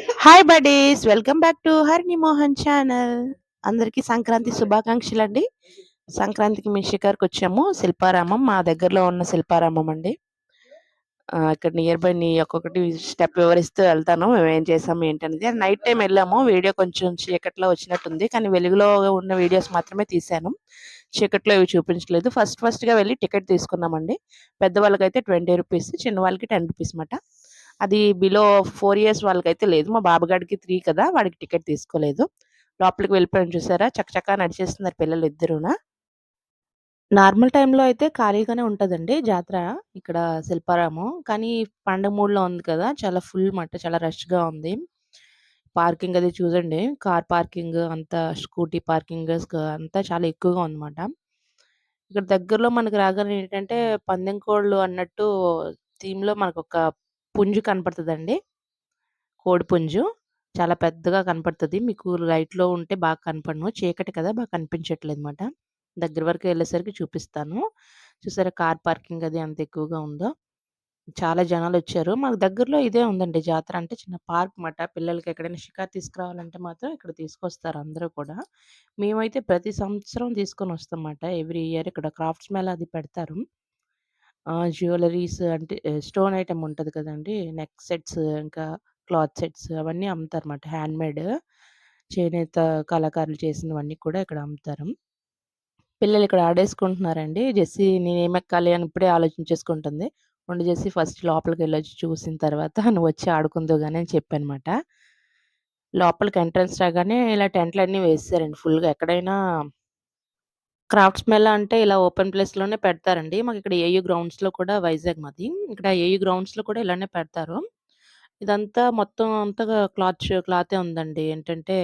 Hi buddies welcome back to Harini Mohan channel. అందరికీ సంక్రాంతి శుభాకాంక్షలు అండి సంక్రాంతికి మీ షికార్కి వచ్చాము. శిల్పారామం మా దగ్గరలో ఉన్న శిల్పారామం అండి. ఇక్కడ నియర్ బై నీ ఒక్కొక్కటి స్టెప్ వివరిస్తూ వెళ్తాను. మేము ఏం చేసాము ఏంటనేది. నైట్ టైం వెళ్ళాము. వీడియో కొంచెం చీకట్లో వచ్చినట్టుంది. కానీ వెలుగులో ఉన్న వీడియోస్ మాత్రమే తీశాను. చీకట్లో ఇవి చూపించలేదు. ఫస్ట్ ఫస్ట్గా వెళ్ళి టికెట్ తీసుకున్నామండి. పెద్దవాళ్ళకైతే ట్వంటీ రూపీస్ చిన్న వాళ్ళకి టెన్ రూపీస్ మాట. అది బిలో ఫోర్ ఇయర్స్ వాళ్ళకైతే లేదు మా బాబుగాడికి త్రీ కదా వాడికి టికెట్ తీసుకోలేదు లోపలికి వెళ్ళిపోయాను చూసారా చకచకా నడిచేస్తున్నారు పిల్లలు ఇద్దరునా నార్మల్ టైంలో అయితే ఖాళీగానే ఉంటుందండి జాతర ఇక్కడ శిల్పారాము కానీ పండగ మూడ్‌లో ఉంది కదా! చాలా ఫుల్ మాట చాలా రష్‌గా ఉంది. పార్కింగ్ అది చూడండి. కార్ పార్కింగ్ అంతా స్కూటీ పార్కింగ్ అంతా చాలా ఎక్కువగా ఉందన్నమాట. ఇక్కడ దగ్గరలో మనకు రాగానే ఏంటంటే పందెం కోళ్ళు అన్నట్టు థీమ్‌లో మనకొక పుంజు కనపడుతుందండి కోడి పుంజు. చాలా పెద్దగా కనపడుతుంది మీకు లైట్‌లో ఉంటే బాగా కనపడను. చీకటి కదా! బాగా కనిపించట్లేదన్నమాట. దగ్గర వరకు వెళ్ళేసరికి చూపిస్తాను. చూసారా కార్ పార్కింగ్ అది అంత ఎక్కువగా ఉందో. చాలా జనాలు వచ్చారు మాకు దగ్గరలో ఇదే ఉందండి జాతర. అంటే చిన్న పార్క్ మాట. పిల్లలకి ఎక్కడైనా షికార్ తీసుకురావాలంటే మాత్రం ఇక్కడ తీసుకొస్తారు అందరూ కూడా. మేమైతే ప్రతి సంవత్సరం తీసుకొని వస్తాం మాట. ఎవ్రీ ఇయర్ ఇక్కడ క్రాఫ్ట్స్ మేళా అది పెడతారు. జ్యువెలరీస్ అంటే స్టోన్ ఐటెమ్ ఉంటది కదండీ! నెక్ సెట్స్ ఇంకా క్లాత్ సెట్స్ అవన్నీ అమ్ముతారన్నమాట. హ్యాండ్‌మేడ్ చేనేత కళాకారులు చేసినవన్నీ కూడా ఇక్కడ అమ్ముతారు. పిల్లలు ఇక్కడ ఆడేసుకుంటున్నారండి. జెస్సీ నేనేమెక్కాలి అని ఇప్పుడే ఆలోచించేసుకుంటుంది. ఉండు జెస్సీ ఫస్ట్ లోపలికెళ్ళొచ్చి చూసిన తర్వాత నువ్వొచ్చి ఆడుకుందువు గాని అని చెప్పానమాట. లోపలికి ఎంట్రన్స్ రాగానే ఇలా టెంట్‌లన్నీ వేసేసారండి ఫుల్‌గా. ఎక్కడైనా క్రాఫ్ట్స్ మేళా అంటే ఇలా ఓపెన్ ప్లేస్‌లోనే పెడతారండి. మాకిక్కడ ఏయూ గ్రౌండ్స్‌లో కూడా వైజాగ్ మాది. ఇక్కడ ఏయూ గ్రౌండ్స్‌లో కూడా ఇలానే పెడతారు. ఇదంతా మొత్తం అంతా క్లాత్ షో క్లాతే ఉందండి. ఏంటంటే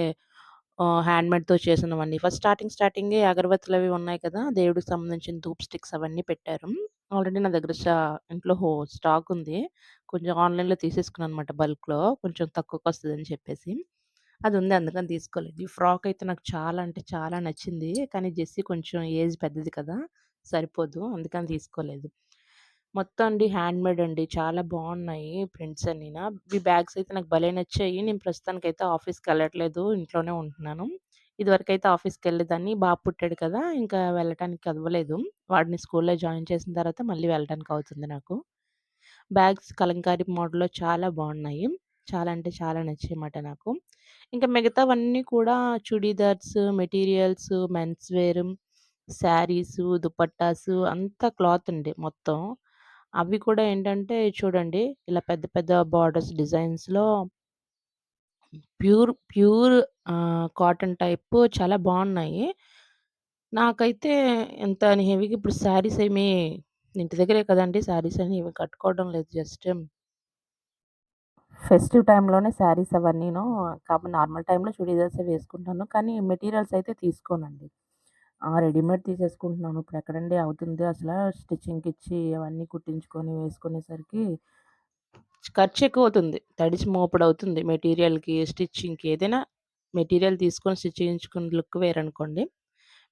ఆహ్, హ్యాండ్‌మేడ్‌తో చేసినవన్నీ. ఫస్ట్ స్టార్టింగ్ స్టార్టింగే అగరబత్తులవి ఉన్నాయి కదా! దేవుడికి సంబంధించిన ధూప్ స్టిక్స్ అవన్నీ పెట్టారు. ఆల్రెడీ నా దగ్గర ఇంట్లో హో స్టాక్ ఉంది. కొంచెం ఆన్‌లైన్‌లో తీసేసుకున్నానన్నమాట బల్క్‌లో. కొంచెం తక్కువకొస్తదని చెప్పేసి. అది ఉంది అందుకని తీసుకోలేదు. ఈ ఫ్రాక్ అయితే నాకు చాలా అంటే చాలా నచ్చింది. కానీ జెస్సీ కొంచెం ఏజ్ పెద్దది కదా! సరిపోదు. అందుకని తీసుకోలేదు. మొత్తం అండి హ్యాండ్‌మేడ్ అండి. చాలా బాగున్నాయి ప్రింట్స్ అన్నీనా. ఈ బ్యాగ్స్ అయితే నాకు భలే నచ్చాయి. నేను ప్రస్తుతానికైతే ఆఫీస్‌కెళ్ళట్లేదు. ఇంట్లోనే ఉంటున్నాను. ఇదివరకైతే ఆఫీస్‌కెళ్ళేదాన్ని. బాబు పుట్టాడు కదా! ఇంకా వెళ్ళటానికి అవ్వలేదు. వాడిని స్కూల్‌లో జాయిన్ చేసిన తర్వాత మళ్ళీ వెళ్ళటానికి అవుతుంది నాకు. బ్యాగ్స్ కలంకారీ మోడల్‌లో చాలా బాగున్నాయి చాలా అంటే చాలా నచ్చాయి అన్నమాట నాకు. ఇంకా మిగతావన్నీ కూడా chudidars, materials, men's wear, saris dupattas అంతా క్లాత్ అండి మొత్తం. అవి కూడా ఏంటంటే చూడండి ఇలా పెద్ద పెద్ద బార్డర్స్ డిజైన్స్‌లో ప్యూర్ ప్యూర్ కాటన్ టైపు చాలా బాగున్నాయి నాకైతే ఎంత అని హెవీగా ఇప్పుడు శారీస్ ఏమి ఇంటి దగ్గరే కదండి శారీస్ అని ఇవి కట్టుకోవడం లేదు జస్ట్ ఫెస్టివ్ టైంలోనే శారీస్ అవన్నీను. కాకపోతే నార్మల్ టైంలో చుడీదార్సే వేసుకుంటాను. కానీ మెటీరియల్స్ అయితే తీసుకోనండి. రెడీమేడ్ తీసేసుకుంటున్నాను. ఇప్పుడెక్కడండి అవుతుంది అసలు స్టిచ్చింగ్కి ఇచ్చి అవన్నీ కుట్టించుకొని వేసుకునేసరికి ఖర్చు ఎక్కువ అవుతుంది తడిచి మోపుడు అవుతుంది మెటీరియల్‌కి, స్టిచ్చింగ్‌కి ఏదైనా మెటీరియల్ తీసుకొని స్టిచ్ చేయించుకుని లుక్ వేరనుకోండి.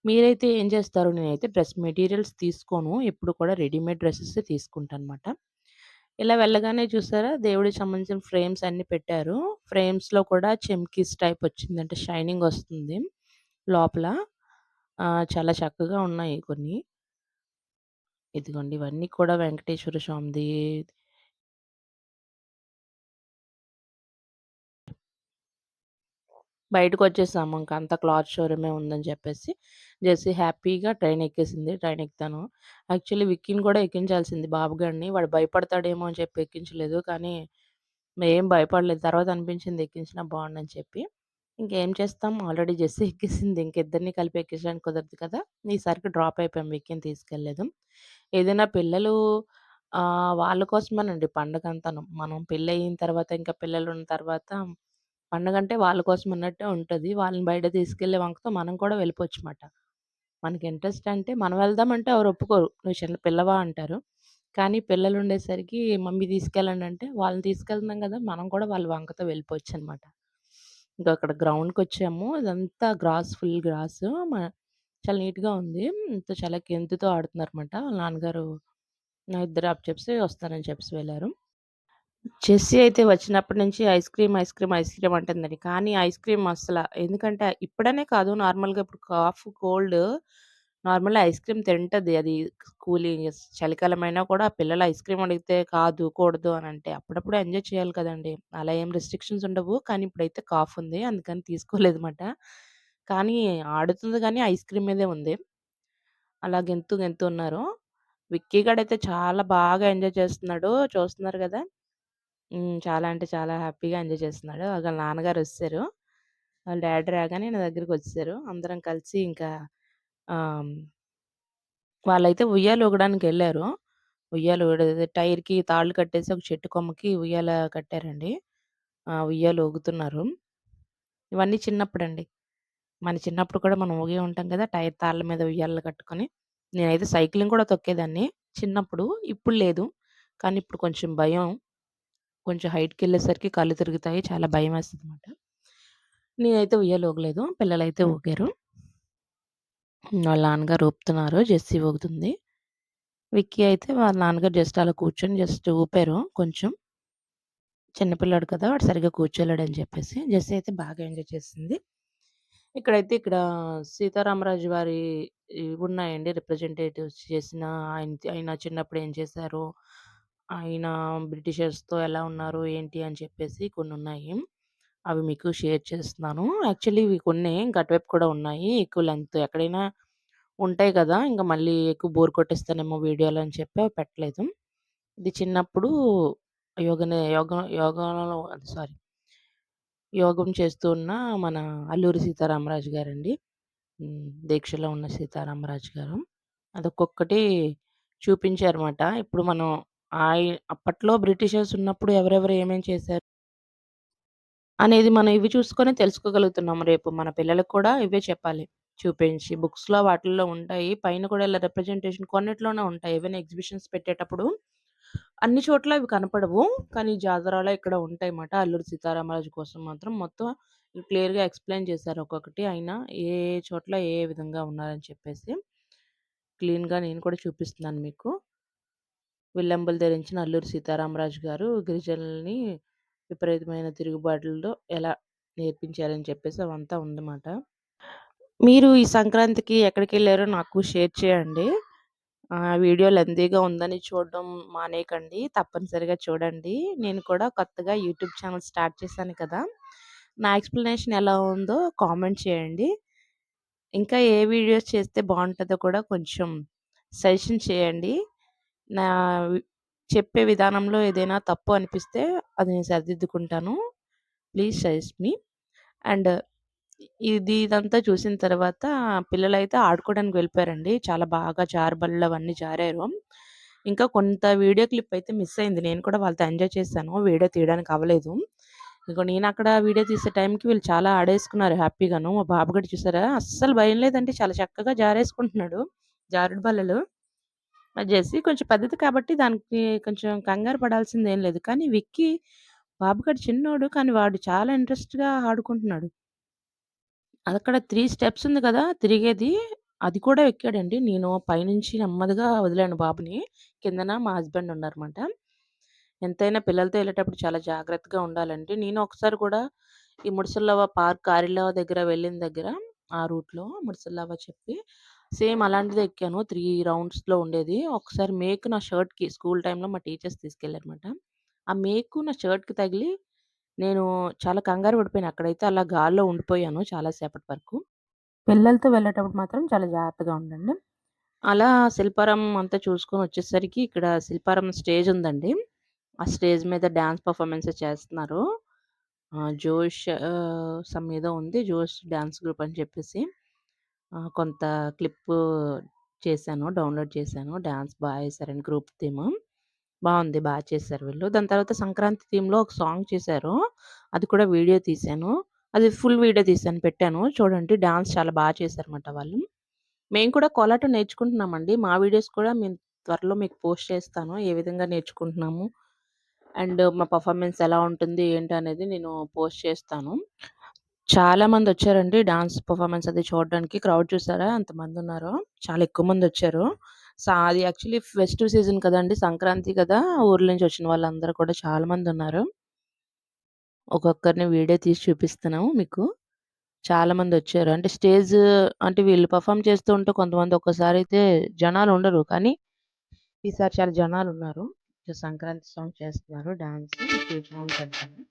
మీరైతే ఏం చేస్తారు? నేనైతే డ్రెస్ మెటీరియల్స్ తీసుకోను. ఎప్పుడు కూడా రెడీమేడ్ డ్రెస్సెస్ తీసుకుంటాను అనమాట ఇలా వెళ్ళగానే చూసారా దేవుడికి సంబంధించిన ఫ్రేమ్స్ అన్ని పెట్టారు. ఫ్రేమ్స్‌లో కూడా చెమ్కీస్ టైప్ వచ్చింది. అంటే షైనింగ్ వస్తుంది లోపల. చాలా చక్కగా ఉన్నాయి కొన్ని. ఇదిగోండి ఇవన్నీ కూడా వెంకటేశ్వర స్వామిది. బయటకు వచ్చేసాము ఇంక అంత క్లాత్ షోరూమే ఉందని చెప్పేసి. జెస్సీ హ్యాపీగా ట్రైన్ ఎక్కేసింది. ట్రైన్ ఎక్కుతాను. యాక్చువల్లీ విక్కీని కూడా ఎక్కించాల్సింది బాబుగాడిని. వాడు భయపడతాడేమో అని చెప్పి ఎక్కించలేదు. కానీ ఏం భయపడలేదు. తర్వాత అనిపించింది ఎక్కించినా బాగుండని చెప్పి. ఇంకేం చేస్తాం ఆల్రెడీ జెస్సీ ఎక్కేసింది. ఇంకిద్దరిని కలిపి ఎక్కించడానికి కుదరదు కదా! ఈసారికి డ్రాప్ అయిపోయాం. విక్కీని తీసుకెళ్ళలేదు. ఏదైనా పిల్లలు వాళ్ళ కోసమేనండి పండగంతాను. మనం పెళ్ళయిన తర్వాత ఇంకా పిల్లలు ఉన్న తర్వాత పండగంటే వాళ్ళ కోసం అన్నట్టే ఉంటది. వాళ్ళని బయట తీసుకెళ్ళే వంకతో మనం కూడా వెళ్ళిపోవచ్చుమాట. మనకి ఇంట్రెస్ట్ అంటే మనం వెళ్దామంటే ఎవరు ఒప్పుకోరు. "నువ్వు చిన్న పిల్లవా" అంటారు. కానీ పిల్లలుండేసరికి మమ్మీ తీసుకెళ్ళండి అంటే వాళ్ళని తీసుకెళ్తున్నాం కదా! మనం కూడా వాళ్ళ వంకతో వెళ్ళిపోవచ్చనమాట. ఇంకా అక్కడ గ్రౌండ్‌కొచ్చాము. ఇదంతా గ్రాస్ ఫుల్ గ్రాసు. చాలా నీట్‌గా ఉంది. అంతా చాలా గెంతుతో ఆడుతున్నారన్నమాట. వాళ్ళ నాన్నగారు నా ఇద్దరు అప్పచెప్పేసి వస్తానని చెప్పేసి వెళ్ళారు. జెస్సీ అయితే వచ్చినప్పటి నుంచి ice cream, ice cream, ice cream అంటుందండి. కానీ ఐస్ క్రీమ్ అసలు ఎందుకంటే ఇప్పుడనే కాదు నార్మల్‌గా ఇప్పుడు కాఫ్, కోల్డ్ నార్మల్‌గా ఐస్ క్రీమ్ తింటది. అది కూలింగ్ అయినా కూడా పిల్లలు ఐస్ క్రీమ్ అడిగితే కాదు, కూడదు అని అంటే అప్పుడప్పుడు ఎంజాయ్ చేయాలి కదండి అలా ఏం రిస్ట్రిక్షన్స్ ఉండవు. కానీ ఇప్పుడైతే కాఫ్ ఉంది. అందుకని తీసుకోలేదు తీసుకోలేదమాట. కానీ ఆడుతుంది కానీ ఐస్ క్రీమ్ మీదే ఉంది. అలా గెంతు గెంతు ఉన్నారు. విక్కీ గాడైతే చాలా బాగా ఎంజాయ్ చేస్తున్నాడు. చూస్తున్నారు కదా హ్మ్. చాలా అంటే చాలా హ్యాపీగా ఎంజాయ్ చేస్తున్నాడు. వాళ్ళ వచ్చారు వాళ్ళ డ్యాడీ రాగానే నా దగ్గరికొచ్చేసారు. అందరం కలిసి ఇంకా ఆహ్, వాళ్ళైతే ఉయ్యాల ఊగడానికెళ్ళారు. ఉయ్యాల ఊగేది టైర్‌కి తాళ్ళు కట్టేసి ఒక చెట్టు కొమ్మకి ఉయ్యాల కట్టారండి. ఆ! ఊగుతున్నారు. ఇవన్నీ చిన్నప్పుడండి. మన చిన్నప్పుడు కూడా మనం ఊగే ఉంటాం కదా! టైర్ తాళ్ళ మీద ఉయ్యాలలు కట్టుకొని. నేనైతే సైక్లింగ్ కూడా తొక్కేదాన్ని చిన్నప్పుడు. ఇప్పుడు లేదు. కానీ ఇప్పుడు కొంచెం భయం. కొంచెం హైట్‌కెళ్ళేసరికి కళ్ళు తిరుగుతాయి. చాలా భయమేస్తదనమాట. నేనైతే ఉయ్యాల ఊగలేదు. పిల్లలైతే ఊగారు. వాళ్ళ నాన్నగారు ఊపుతున్నారు. జెస్సీ ఊగుతుంది. విక్కీ అయితే వాళ్ళ నాన్నగారు జస్ట్ అలా కూర్చొని జస్ట్ ఊపారు కొంచెం. చిన్న పిల్లోడు కదా! వాడు సరిగ్గా కూర్చోలేడని చెప్పేసి. జెస్సీ అయితే బాగా ఎంజాయ్ చేసింది. ఇక్కడైతే ఇక్కడ సీతారామరాజు వారి ఇవున్నాయండి. రిప్రజెంటేటివ్స్ చేసిన ఆయన ఆయన చిన్నప్పుడు ఏం చేశారు? ఆయన బ్రిటిషర్స్‌తో ఎలా ఉన్నారు? ఏంటి? అని చెప్పేసి కొన్ని ఉన్నాయి అవి మీకు షేర్ చేస్తున్నాను. యాక్చువల్లీ ఇవి కొన్ని గట్వైపు అటువైపు కూడా ఉన్నాయి. ఎక్కువ లెంగ్త్ ఎక్కడైనా ఉంటాయి కదా! ఇంకా మళ్ళీ ఎక్కువ బోర్ కొట్టేస్తానేమో వీడియోలు అని చెప్పి అవి పెట్టలేదు. ఇది చిన్నప్పుడు యోగనే యోగ యోగంలో సారీ యోగం చేస్తూ ఉన్న మన అల్లూరి సీతారామరాజు గారండి. దీక్షలో ఉన్న సీతారామరాజు గారు. అదొక్కొక్కటి చూపించారన్నమాట ఇప్పుడు మనం ఆయి అప్పట్లో బ్రిటిషర్స్ ఉన్నప్పుడు ఎవరెవరు ఏమేం చేశారు అనేది మనం ఇవి చూసుకొని తెలుసుకోగలుగుతున్నాం. రేపు మన పిల్లలకు కూడా ఇవే చెప్పాలి. చూపించి బుక్స్‌లో వాటిల్లో ఉంటాయి. పైన కూడా ఇలా రిప్రజెంటేషన్ కొన్నిట్లోనే ఉంటాయి. ఏవైనా ఎగ్జిబిషన్స్ పెట్టేటప్పుడు అన్ని చోట్ల ఇవి కనపడవు. కానీ జాతరలో ఇక్కడ ఉంటాయి అన్నమాట అల్లూరి సీతారామరాజు కోసం మాత్రం మొత్తం క్లియర్‌గా ఎక్స్‌ప్లెయిన్ చేశారు ఒక్కొక్కటి. ఆయన ఏ చోట్ల ఏ విధంగా ఉన్నారని చెప్పేసి. క్లీన్‌గా నేను కూడా చూపిస్తున్నాను మీకు. విల్లంబులు ధరించిన అల్లూరి సీతారామరాజు గారు గిరిజనులని విపరీతమైన తిరుగుబాటుల్లో ఎలా నేర్పించారని చెప్పేసి అవంతా ఉందన్నమాట. మీరు ఈ సంక్రాంతికి ఎక్కడికెళ్ళారో నాకు షేర్ చేయండి. వీడియో లెందీగా ఉందని చూడడం మానేయకండి. తప్పనిసరిగా చూడండి. నేను కూడా కొత్తగా యూట్యూబ్ ఛానల్ స్టార్ట్ చేశాను కదా! నా ఎక్స్‌ప్లనేషన్ ఎలా ఉందో కామెంట్ చేయండి. ఇంకా ఏ వీడియోస్ చేస్తే బాగుంటుందో కూడా కొంచెం సజెషన్ చేయండి. నా చెప్పే విధానంలో ఏదైనా తప్పు అనిపిస్తే అది నేను సరిదిద్దుకుంటాను. Please suggest me. అండ్ ఇది ఇదంతా చూసిన తర్వాత పిల్లలు అయితే ఆడుకోవడానికి వెళ్ళిపోయారండి. చాలా బాగా జారబళ్ళు అవన్నీ జారారు. ఇంకా కొంత వీడియో క్లిప్ అయితే మిస్ అయింది. నేను కూడా వాళ్ళతో ఎంజాయ్ చేశాను. వీడియో తీయడానికి అవ్వలేదు. నేను అక్కడ వీడియో తీసే టైంకి వీళ్ళు చాలా ఆడేసుకున్నారు హ్యాపీగాను. మా బాబు కూడా చూసారా అస్సలు భయం లేదంటే చాలా చక్కగా జారేసుకుంటున్నాడు. జారుడు బల్లలు. మా జెస్సీ కొంచెం పెద్దది కాబట్టి దానికి కొంచెం కంగారు పడాల్సింది ఏం లేదు. కానీ విక్కీ బాబుగాడు చిన్నోడు. కానీ వాడు చాలా ఇంట్రెస్ట్‌గా ఆడుకుంటున్నాడు. అదక్కడ త్రీ స్టెప్స్ ఉంది కదా! తిరిగేది. అది కూడా ఎక్కాడండి. నేను పైనుంచి నెమ్మదిగా వదిలాను బాబుని. కిందన మా హస్బెండ్ ఉన్నారన్నమాట. ఎంతైనా పిల్లలతో వెళ్ళేటప్పుడు చాలా జాగ్రత్తగా ఉండాలండి. నేను ఒకసారి కూడా ఈ ముడిసల్లవ పార్క్ ఆరిల్లవ దగ్గర వెళ్ళిన దగ్గర ఆ రూట్‌లో ముడిసెల్లవ్వ చెప్పి సేమ్ అలాంటిదే ఎక్కాను. 3 రౌండ్స్‌లో ఉండేది. ఒకసారి మేకు నా షర్ట్‌కి స్కూల్ టైమ్‌లో మా టీచర్స్ తీసుకెళ్ళారన్నమాట. ఆ మేకు నా షర్ట్‌కి తగిలి నేను చాలా కంగారు పడిపోయాను. అక్కడైతే అలా గాల్లో ఉండిపోయాను చాలా సేపటి వరకు. పిల్లలతో వెళ్ళేటప్పుడు మాత్రం చాలా జాగ్రత్తగా ఉండండి. అలా శిల్పారామం అంతా చూసుకొని వచ్చేసరికి ఇక్కడ శిల్పారామం స్టేజ్ ఉందండి. ఆ స్టేజ్ మీద డాన్స్ పర్ఫార్మెన్సెస్ చేస్తున్నారు. జోష్ ఆహ్, సమ్ ఏదో ఉంది. జోష్ డ్యాన్స్ గ్రూప్ అని చెప్పేసి. కొంత క్లిప్పు చేశాను. డౌన్‌లోడ్ చేశాను. డ్యాన్స్ బాగా ఏసారండి గ్రూప్ థీమ్. బాగుంది బాగా చేశారు వీళ్ళు. దాని తర్వాత సంక్రాంతి థీమ్‌లో ఒక సాంగ్ చేశారు. అది కూడా వీడియో తీశాను. అది ఫుల్ వీడియో తీశాను పెట్టాను. చూడండి డ్యాన్స్ చాలా బాగా చేశారన్నమాట వాళ్ళు. మేము కూడా కోలాటం నేర్చుకుంటున్నామండి. మా వీడియోస్ కూడా మేము త్వరలో మీకు పోస్ట్ చేస్తాను. ఏ విధంగా నేర్చుకుంటున్నాము. అండ్ మా పర్ఫార్మెన్స్ ఎలా ఉంటుంది ఏంటి అనేది నేను పోస్ట్ చేస్తాను. చాలా మందొచ్చారండి డాన్స్ పర్ఫార్మెన్స్ అది చూడడానికి. క్రౌడ్ చూసారా ఉన్నారు చాలా ఎక్కువ మంది వచ్చారు అది యాక్చువల్లీ ఫెస్టివ్ సీజన్ కదండి సంక్రాంతి కదా! ఊర్ల నుంచి వచ్చిన వాళ్ళందరూ కూడా చాలా మందున్నారు. ఒక్కొక్కరిని వీడియో తీసి చూపిస్తున్నాము మీకు. చాలా మందొచ్చారు. అంటే స్టేజ్ అంటే వీళ్ళు పర్ఫామ్ చేస్తూ ఉంటే కొంతమంది ఒకసారి అయితే జనాలు ఉండరు కానీ ఈసారి చాలా జనాలు ఉన్నారు సంక్రాంతి సాంగ్ చేస్తున్నారు డాన్స్. చూపిస్తున్నాను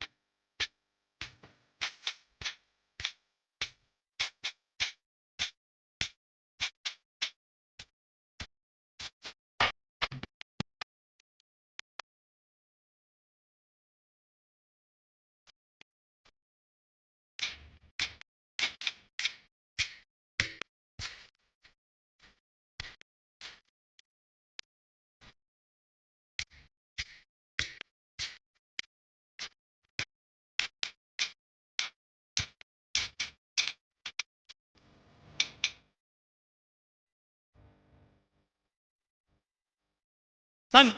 Sabe?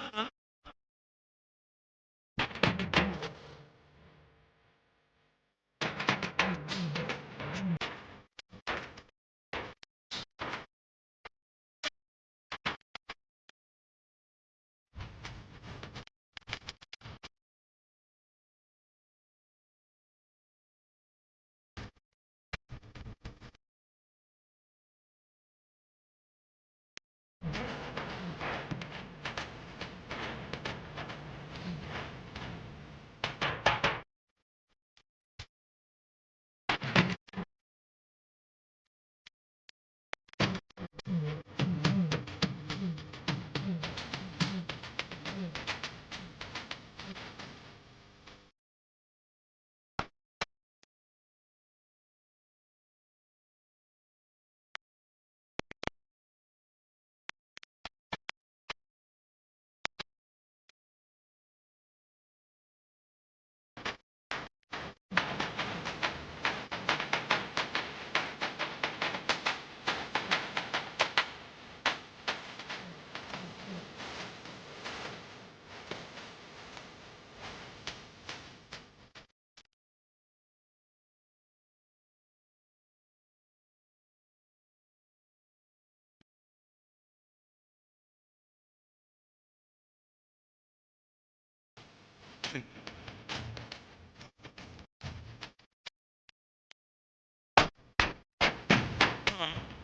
mm-hmm.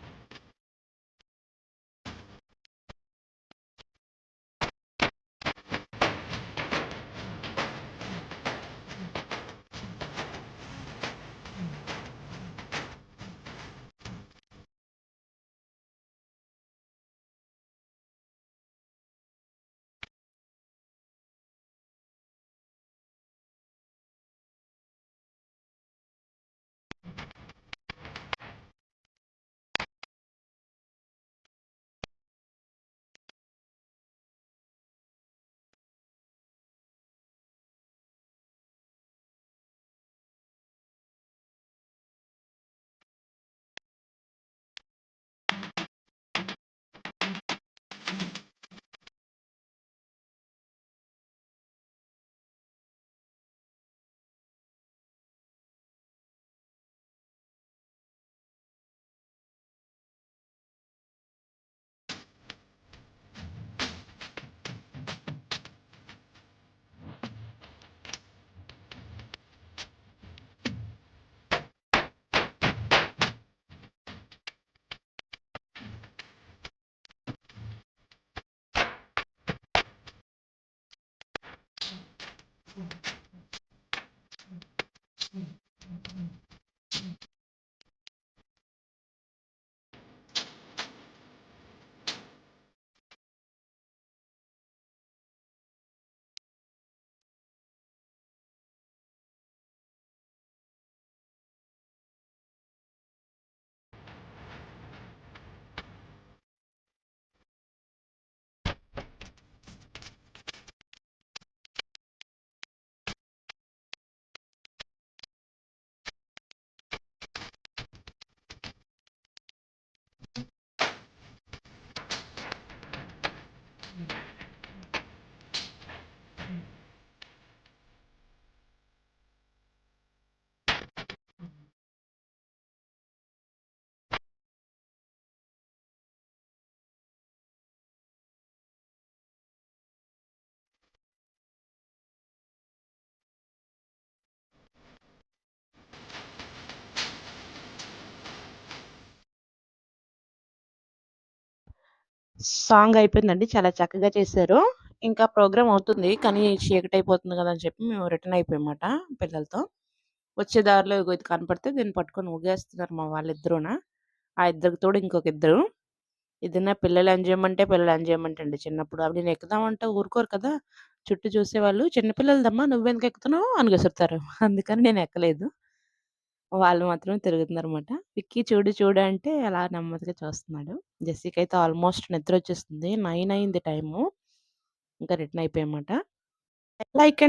సాంగ్ అయిపోయిందండి. చాలా చక్కగా చేశారు. ఇంకా ప్రోగ్రామ్ అవుతుంది. కానీ చీకటయిపోతుంది కదా అని చెప్పి మేము రిటర్న్ అయిపోయామాట పిల్లలతో. వచ్చే దారిలో ఇది కనపడితే దీన్ని పట్టుకొని ఊగేస్తున్నారు మా వాళ్ళిద్దరున ఆ ఇద్దరికి తోడు ఇంకొక ఇద్దరు. ఏదైనా పిల్లలు ఎంజాయ్‌మెంటే పిల్లలు ఎంజాయ్‌మెంట్ అండి చిన్నప్పుడు. అవి నేను ఎక్కుదామంటే ఊరుకోరు కదా! చుట్టూ చూసేవాళ్ళు "చిన్న పిల్లలదమ్మా నువ్వెందుకు ఎక్కుతున్నావు" అని విసురుతారు. అందుకని నేను ఎక్కలేదు. వాళ్ళు మాత్రం తిరుగుతుందనమాట విక్కీ చూడు చూడు అంటే అలా నెమ్మదిగా చూస్తున్నాడు. జెస్సీకైతే ఆల్మోస్ట్ నిద్ర వచ్చేస్తుంది నైన్ అయింది టైము. ఇంకా రిటర్న్ అయిపోయామాట లైక్ అండ్